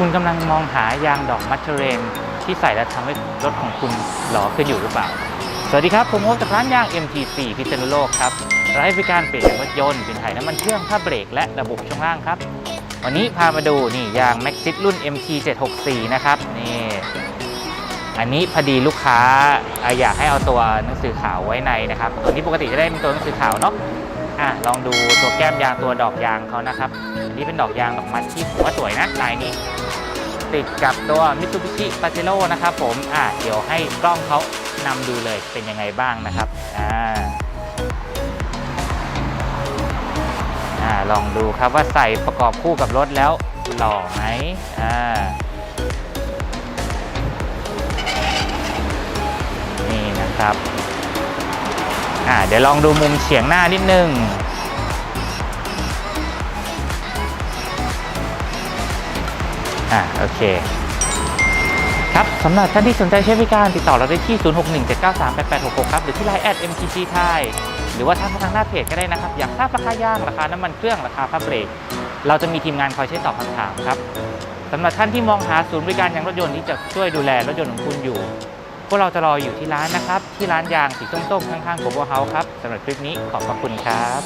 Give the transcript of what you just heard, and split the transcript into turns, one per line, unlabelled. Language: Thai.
คุณกำลังมองหายางดอกมัทเทเรนที่ใส่แล้วทำให้รถของคุณหล่อขึ้นอยู่หรือเปล่า สวัสดีครับ ผมโอ๊ตจากร้านยาง MT4 พิษณุโลกครับเราให้บริการเปลี่ยนยางรถยนต์เป็นถ่ายน้ำมันเครื่องผ้าเบรกและระบบช่วงล่างครับ วันนี้พามาดูนี่ยาง Maxxis รุ่น MT764 นะครับนี่อันนี้พอดีลูกค้าอยากให้เอาตัวหนังสือขาวไว้ในนะครับตัวนี้ปกติจะได้เป็นตัวหนังสือขาวเนาะอะลองดูตัวแก้มยางตัวดอกยางเขานะครับอันนี้เป็นดอกยางดอกมันที่ผมว่าสวยนะลายนี้ ติดกับตัว Mitsubishi Pajero นะครับผมอะเดี๋ยวให้กล้องเขานำดูเลยเป็นยังไงบ้างนะครับอ่าอ่าลองดูครับว่าใส่ประกอบคู่กับรถแล้วหล่อไหมอ่านี่นะครับอ่าเดี๋ยวลองดูมุมเฉียงหน้านิดนึง อ่าโอเค ครับสำหรับท่านที่สนใจใช้บริการติดต่อเราได้ที่ 0617938866 ครับ หรือที่ Line แอด MTG ไทยหรือว่าทางทางหน้าเพจก็ได้นะครับ อยากทราบราคายางราคาน้ำมันเครื่องราคาผ้าเบรก เราจะมีทีมงานคอยช่วยตอบคำถามครับสำหรับท่านที่มองหาศูนย์บริการยางรถยนต์ที่จะช่วยดูแลรถยนต์ของคุณอยู่ พวกเราจะรออยู่ที่ร้านนะครับ ที่ร้านยางสีส้มๆข้างๆโกโบเฮาส์ครับสำหรับคลิปนี้ขอบพระคุณครับ